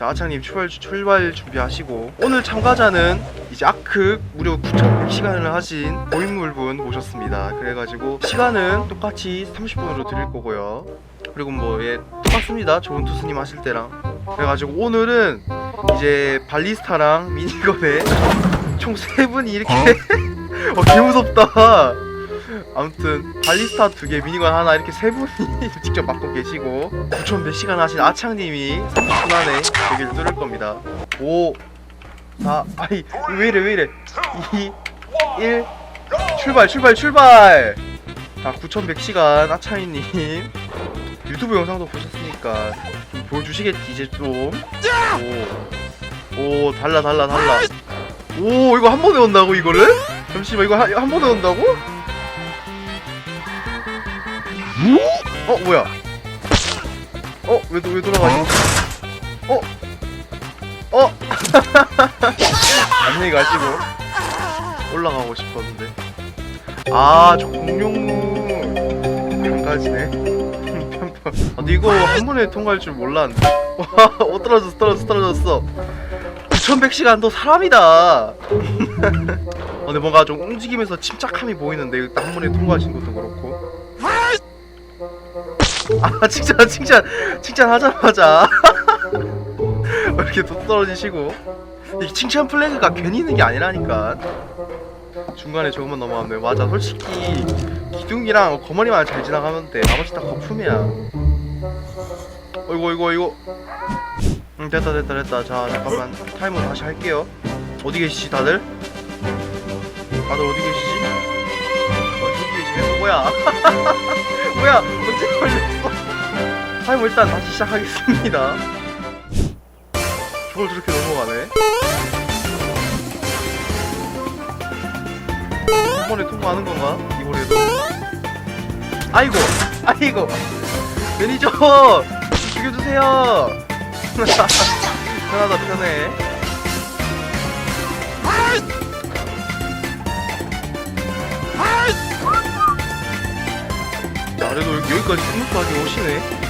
자 아창님 출발 출발 준비하시고 오늘 참가자는 이제 아크 무려 9,100시간을 하신 고인물분 모셨습니다. 그래가지고 시간은 똑같이 30분으로 드릴 거고요. 그리고 뭐예 똑같습니다. 좋은 투수님 하실 때랑 그래가지고 오늘은 이제 발리스타랑 미니건에 총세 분이 이렇게 어 개무섭다. 아무튼 발리스타 두 개, 미니건 하나 이렇게 세 분이 직접 맡고 계시고 9천 몇 시간 하신 아창님이 30분 안에 여기를 뚫을 겁니다. 5, 4, 아이 왜 이래 왜 이래 2, 1 출발 출발 출발 자 9100시간 아창이님 유튜브 영상도 보셨으니까 좀 보여주시겠지 이제 좀 오, 오 달라 달라 달라 오 이거 한 번에 온다고 이거를? 잠시만 이거 한, 한 번에 온다고? 어 뭐야? 어? 왜, 도- 왜 돌아가지? 어? 어? 안녕히 가시고 올라가고 싶었는데 아 저 공룡무 강가지네 아, 근데 이거 한 번에 통과할 줄 몰랐는데 와 어, 떨어졌어 떨어졌어 떨어졌어 9100시간도 사람이다 어, 근데 뭔가 좀 움직이면서 침착함이 보이는데 일단 한 번에 통과하신 것도 그렇고 아 칭찬 칭찬 칭찬하자마자. 왜 이렇게 또 떨어지시고. 이게 칭찬 플래그가 괜히 있는 게 아니라니까. 중간에 조금만 넘어가면 맞아 솔직히 기둥이랑 거머리만 잘 지나가면 돼. 나머지 다 거품이야. 어이구 어이구 어이구. 응 됐다 됐다 됐다. 자 잠깐만. 타이머 다시 할게요. 어디 계시지 다들? 다들 어디 계시지? 어디 계시네? 어, 뭐야? 언제 걸렸어 타이머 일단 다시 시작하겠습니다 저걸 저렇게 넘어가네 한 번에 통과하는 건가? 이번에도 아이고 아이고 매니저 죽여주세요 편하다 편해 야 그래도 여기- 여기까지 스무스하게 오시네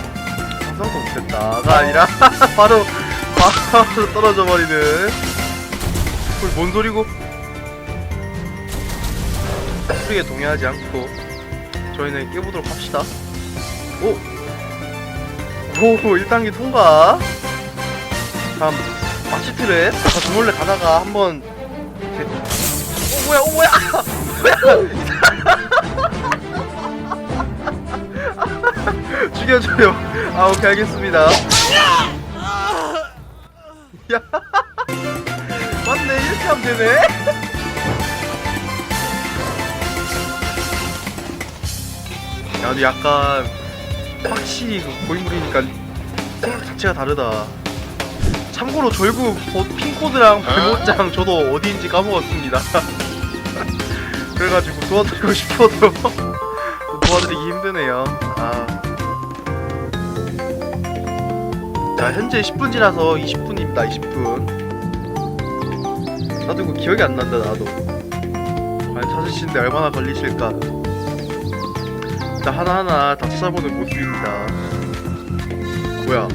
상상도 못했다가 아니라 바로 바로 떨어져 버리는. 그걸 뭔 소리고? 소리에 동의하지 않고 저희는 깨보도록 합시다. 오! 오 1단계 통과! 다음 마치 트랩 아까 저 몰래 가다가 한번 이렇게 오 뭐야 오 뭐야! 뭐야 죽여줘요. 아 오케이 알겠습니다. 야. 맞네 이렇게 하면 되네. 야 근데 약간 확실히 그 고인물이니까 생각 자체가 다르다. 참고로 버- 핀코드랑 메모장 저도 어디인지 까먹었습니다. 그래가지고 도와드리고 싶어도 도와드리기 힘드네요. 아. 자 현재 10분 지나서 20분입니다 20분. 나도 이거 기억이 안 난다 나도. 과연 찾으시는데 얼마나 걸리실까. 자 하나하나 다 찾아보는 모습입니다. 뭐야?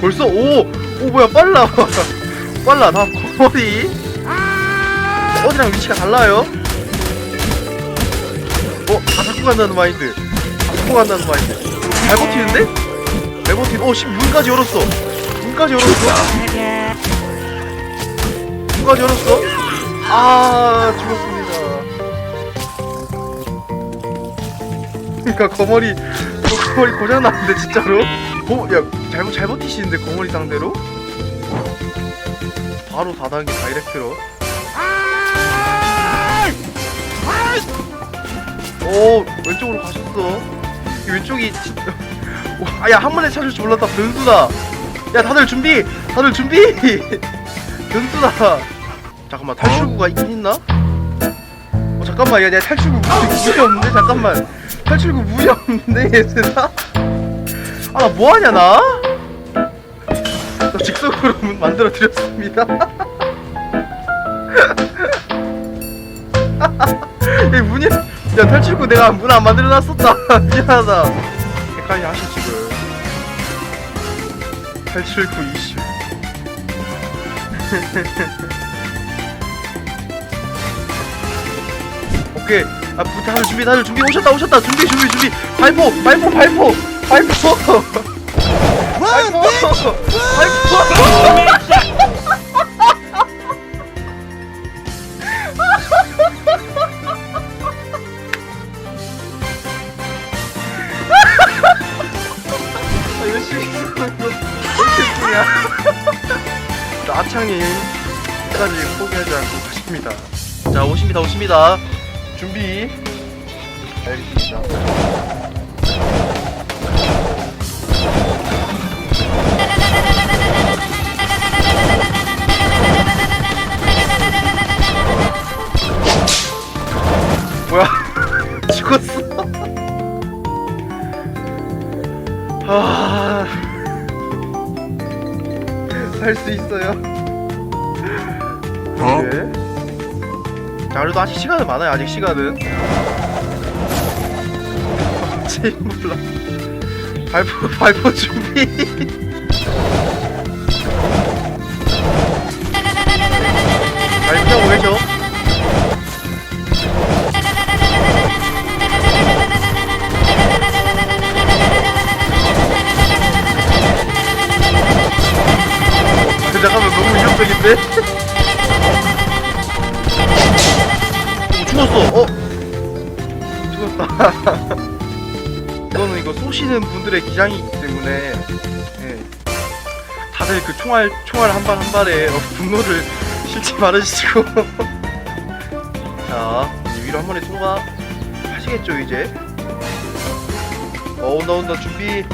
벌써 오! 오 뭐야 빨라. 빨라 다음 거머리 어디랑 위치가 달라요? 어? 다 잡고 간다는 마인드. 다 잡고 간다는 마인드. 잘 버티는데? 잘 버티는 어 지금 문까지 열었어. 문까지 열었어. 문까지 열었어. 아 죽었습니다. 그러니까 거머리 거- 거머리 고장 났는데 진짜로? 고, 야 잘못 잘 버티시는데 거머리 상대로? 바로 4단계 다이렉트로. 오 왼쪽으로 가셨어. 이 왼쪽이 진- 오, 아야 한 번에 찾을 줄 몰랐다 변수다. 야 다들 준비 다들 준비. 변수다. 잠깐만 탈출구가 있긴 있나? 어 잠깐만 야 내가 탈출구 무이 없는데 잠깐만. 탈출구 무이 없는데 얘들아. 아나 뭐하냐 나? 나문 만들어 드렸습니다. 야 문이 야 탈출구 내가 문 안 만들어 놨었다. 미안하다 헷갈려 하셔 지금 탈출구 이슈 오케이. 아, 부- 다들 준비, 다들 준비 오셨다, 오셨다. 준비, 준비, 준비. 발포, 발포, 발포, 발포. 발포, 발포. 열심히 끝까지 포기하지 않고 가십니다. 자, 오십니다, 오십니다. 준비. 알겠습니다. 아. 살 수 있어요. 어? 네. 자, 그래도 아직 시간은 많아요. 아직 시간은. 제일 몰라. 발포 발포 준비. 위협적인데? 어, 죽었어. 어? 죽었다. 이거는 이거 쏘시는 분들의 기량이 있기 때문에 예. 다들 그 총알 총알 한 발 한 발에 어, 분노를 실지 말으시고 자 이제 위로 한 번에 통과 하시겠죠 이제 어 온다 온다 준비